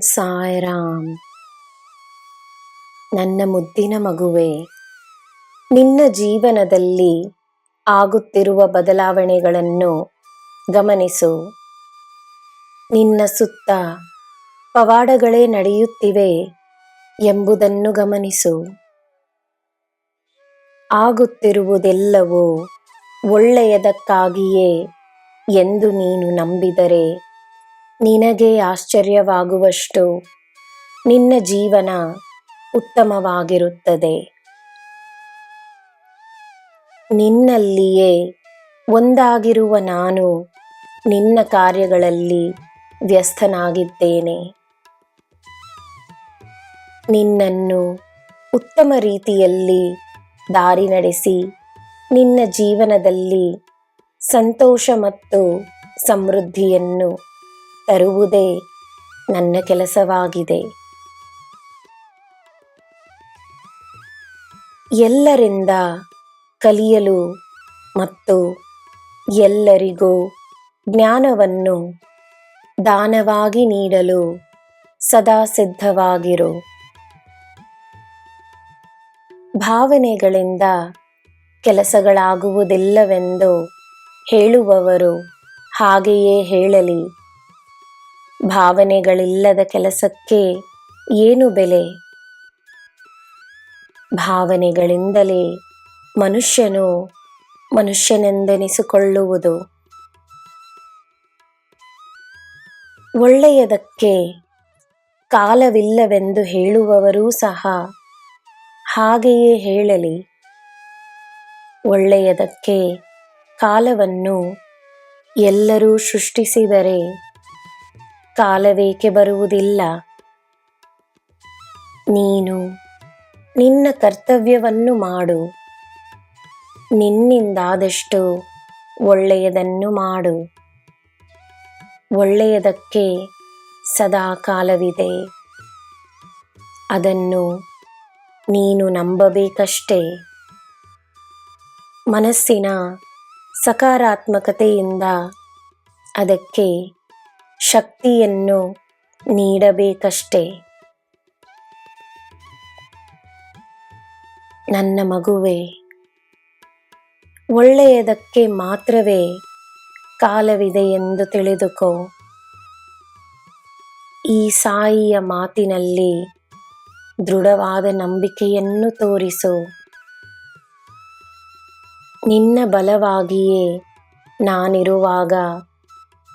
ಸಾಯ್ರಾಮ್. ನನ್ನ ಮುದ್ದಿನ ಮಗುವೆ, ನಿನ್ನ ಜೀವನದಲ್ಲಿ ಆಗುತ್ತಿರುವ ಬದಲಾವಣೆಗಳನ್ನು ಗಮನಿಸು. ನಿನ್ನ ಸುತ್ತ ಪವಾಡಗಳೇ ನಡೆಯುತ್ತಿವೆ ಎಂಬುದನ್ನು ಗಮನಿಸು. ಆಗುತ್ತಿರುವುದೆಲ್ಲವೂ ಒಳ್ಳೆಯದಕ್ಕಾಗಿಯೇ ಎಂದು ನೀನು ನಂಬಿದರೆ ನಿನಗೆ ಆಶ್ಚರ್ಯವಾಗುವಷ್ಟು ನಿನ್ನ ಜೀವನ ಉತ್ತಮವಾಗಿರುತ್ತದೆ. ನಿನ್ನಲ್ಲಿಯೇ ಒಂದಾಗಿರುವ ನಾನು ನಿನ್ನ ಕಾರ್ಯಗಳಲ್ಲಿ ವ್ಯಸ್ತನಾಗಿದ್ದೇನೆ ನಿನ್ನನ್ನು ಉತ್ತಮ ರೀತಿಯಲ್ಲಿ ದಾರಿ ನಡೆಸಿ ನಿನ್ನ ಜೀವನದಲ್ಲಿ ಸಂತೋಷ ಮತ್ತು ಸಮೃದ್ಧಿಯನ್ನು ತರುವುದೇ ನನ್ನ ಕೆಲಸವಾಗಿದೆ. ಎಲ್ಲರಿಂದ ಕಲಿಯಲು ಮತ್ತು ಎಲ್ಲರಿಗೂ ಜ್ಞಾನವನ್ನು ದಾನವಾಗಿ ನೀಡಲು ಸದಾ ಸಿದ್ಧವಾಗಿರು. ಭಾವನೆಗಳಿಂದ ಕೆಲಸಗಳಾಗುವುದಿಲ್ಲವೆಂದು ಹೇಳುವವರು ಹಾಗೆಯೇ ಹೇಳಲಿ. ಭಾವನೆಗಳಿಲ್ಲದ ಕೆಲಸಕ್ಕೆ ಏನು ಬೆಲೆ? ಭಾವನೆಗಳಿಂದಲೇ ಮನುಷ್ಯನು ಮನುಷ್ಯನೆಂದೆನಿಸಿಕೊಳ್ಳುವುದು. ಒಳ್ಳೆಯದಕ್ಕೆ ಕಾಲವಿಲ್ಲವೆಂದು ಹೇಳುವವರೂ ಸಹ ಹಾಗೆಯೇ ಹೇಳಲಿ. ಒಳ್ಳೆಯದಕ್ಕೆ ಕಾಲವನ್ನು ಎಲ್ಲರೂ ಸೃಷ್ಟಿಸಿದರೆ ಕಾಲವೇಕೆ ಬರುವುದಿಲ್ಲ. ನೀನು ನಿನ್ನ ಕರ್ತವ್ಯವನ್ನು ಮಾಡು. ನಿನ್ನಿಂದಾದಷ್ಟು ಒಳ್ಳೆಯದನ್ನು ಮಾಡು. ಒಳ್ಳೆಯದಕ್ಕೆ ಸದಾ ಕಾಲವಿದೆ. ಅದನ್ನು ನೀನು ನಂಬಬೇಕಷ್ಟೇ. ಮನಸ್ಸಿನ ಸಕಾರಾತ್ಮಕತೆಯಿಂದ ಅದಕ್ಕೆ ಶಕ್ತಿಯನ್ನು ನೀಡಬೇಕಷ್ಟೇ. ನನ್ನ ಮಗುವೆ, ಒಳ್ಳೆಯದಕ್ಕೆ ಮಾತ್ರವೇ ಕಾಲವಿದೆ ಎಂದು ತಿಳಿದುಕೋ. ಈ ಸಾಯಿಯ ಮಾತಿನಲ್ಲಿ ದೃಢವಾದ ನಂಬಿಕೆಯನ್ನು ತೋರಿಸು. ನಿನ್ನ ಬಲವಾಗಿಯೇ ನಾನಿರುವಾಗ